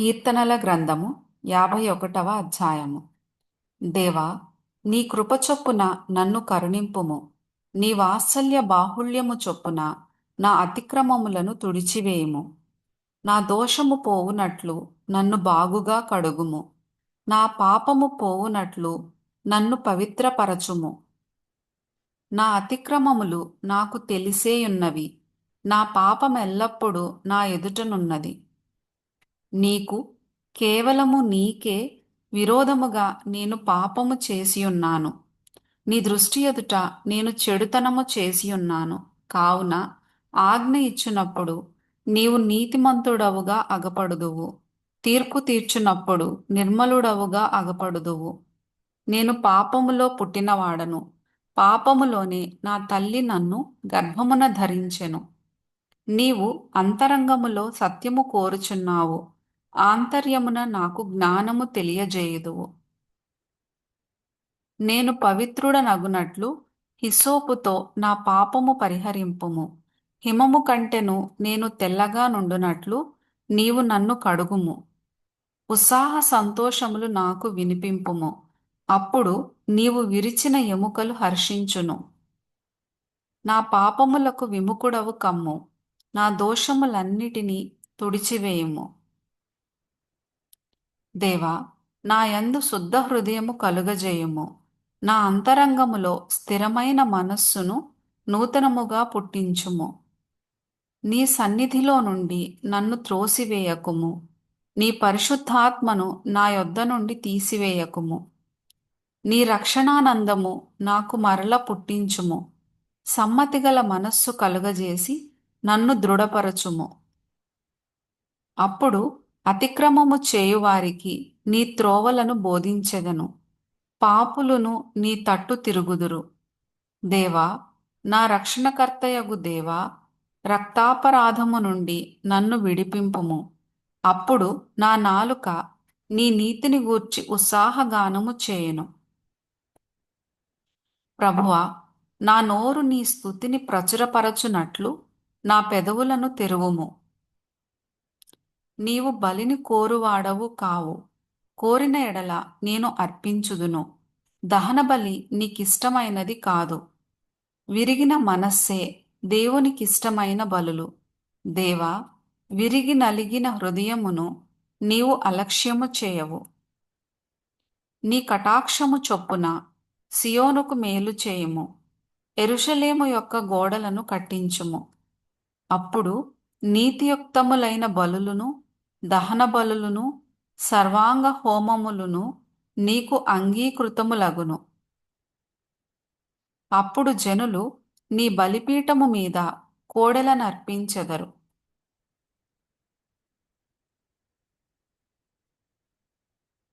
కీర్తనల గ్రంథము యాభై ఒకటవ అధ్యాయము. దేవా నీ కృప చొప్పున నన్ను కరుణింపుము. నీ వాత్సల్య బాహుళ్యము చొప్పున నా అతిక్రమములను తుడిచివేయుము. నా దోషము పోవునట్లు నన్ను బాగుగా కడుగుము. నా పాపము పోవునట్లు నన్ను పవిత్రపరచుము. నా అతిక్రమములు నాకు తెలిసేయున్నవి. నా పాపమెల్లప్పుడూ నా ఎదుటనున్నది నీకు కేవలము నీకే విరోధముగా నేను పాపము చేసియున్నాను. నీ దృష్టి ఎదుట నేను చెడుతనము చేసియున్నాను. కావున ఆజ్ఞ ఇచ్చినప్పుడు నీవు నీతిమంతుడవుగా అగపడుదువు. తీర్పు తీర్చునప్పుడు నిర్మలుడవుగా అగపడుదువు. నేను పాపములో పుట్టినవాడను. పాపములోనే నా తల్లి నన్ను గర్భమున ధరించెను. నీవు అంతరంగములో సత్యము కోరుచున్నావు. ఆంతర్యమున నాకు జ్ఞానము తెలియజేయుదువు. నేను పవిత్రుడనగునట్లు హిసోపుతో నా పాపము పరిహరింపుము. హిమము కంటెను నేను తెల్లగా నుండునట్లు నీవు నన్ను కడుగుము. ఉత్సాహ సంతోషములు నాకు వినిపింపుము. అప్పుడు నీవు విరిచిన ఎముకలు హర్షించును. నా పాపములకు విముకుడవు కమ్ము. నా దోషములన్నిటినీ తుడిచివేయుము. దేవా నా యందు శుద్ధ హృదయము కలుగజేయుము. నా అంతరంగములో స్థిరమైన మనస్సును నూతనముగా పుట్టించుము. నీ సన్నిధిలో నుండి నన్ను త్రోసివేయకుము. నీ పరిశుద్ధాత్మను నా యొద్ద నుండి తీసివేయకుము. నీ రక్షణానందము నాకు మరల పుట్టించుము. సమ్మతిగల మనస్సు కలుగజేసి నన్ను దృఢపరచుము. అప్పుడు అతిక్రమము చేయువారికి నీ త్రోవలను బోధించెదను. పాపులును నీ తట్టు తిరుగుదురు. దేవా నా రక్షణకర్తయగు దేవా రక్తాపరాధము నుండి నన్ను విడిపింపుము. అప్పుడు నా నాలుక నీ నీతిని గూర్చి ఉత్సాహగానము చేయను. ప్రభువా నా నోరు నీ స్థుతిని ప్రచురపరచునట్లు నా పెదవులను తెరువుము. నీవు బలిని కోరువాడవు కావు. కోరిన ఎడల నేను అర్పించుదును. దహనబలి నీకిష్టమైనది కాదు. విరిగిన మనస్సే దేవునికిష్టమైన బలులు. దేవా విరిగి నలిగిన హృదయమును నీవు అలక్ష్యము చేయవు. నీ కటాక్షము చొప్పున సియోనుకు మేలు చేయుము. ఎరుషలేము యొక్క గోడలను కట్టించుము. అప్పుడు నీతియుక్తములైన బలులను దహన బలులను సర్వాంగ హోమములను నీకు అంగీకృతములగును. అప్పుడు జనులు నీ బలిపీఠము మీద కోడెలనర్పించెదరు